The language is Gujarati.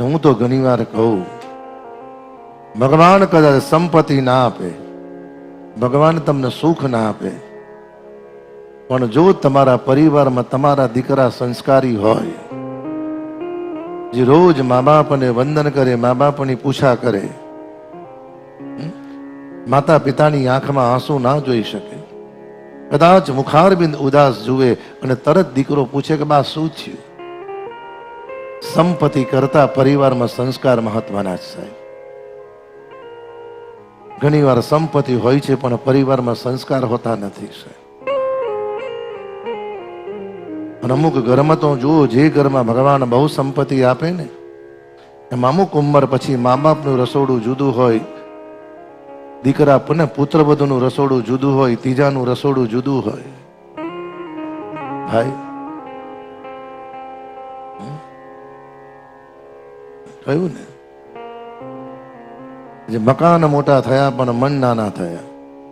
અને હું તો ઘણી વાર કહું, ભગવાન કદાચ સંપત્તિ ના આપે, ભગવાન તમને સુખ ના આપે, પણ જો તમારા પરિવારમાં તમારા દીકરા સંસ્કારી હોય, જે રોજ મા બાપને વંદન કરે મા બાપની પૂછા કરે માતા પિતાની આંખમાં આંસુ ના જોઈ શકે, કદાચ મુખારબિંદ ઉદાસ જુએ અને તરત દીકરો પૂછે કે, બા, શું થયું? સંપત્તિ કરતા પરિવારમાં સંસ્કાર મહત્વના જ સાહેબ. ઘણીવાર સંપત્તિ હોય છે, પણ પરિવારમાં સંસ્કાર હોતા નથી, સાહેબ. અને અમુક ઘરમાં તો જુઓ, જે ઘરમાં ભગવાન બહુ સંપત્તિ આપે ને, એમાં અમુક ઉંમર પછી મા બાપનું રસોડું જુદું હોય, દીકરા પુને પુત્ર બધુનું રસોડું જુદું હોય, ત્રીજાનું રસોડું જુદું હોય. ભાઈ કહ્યું ને? જે મકાન મોટા થયા પણ મન નાના થયા.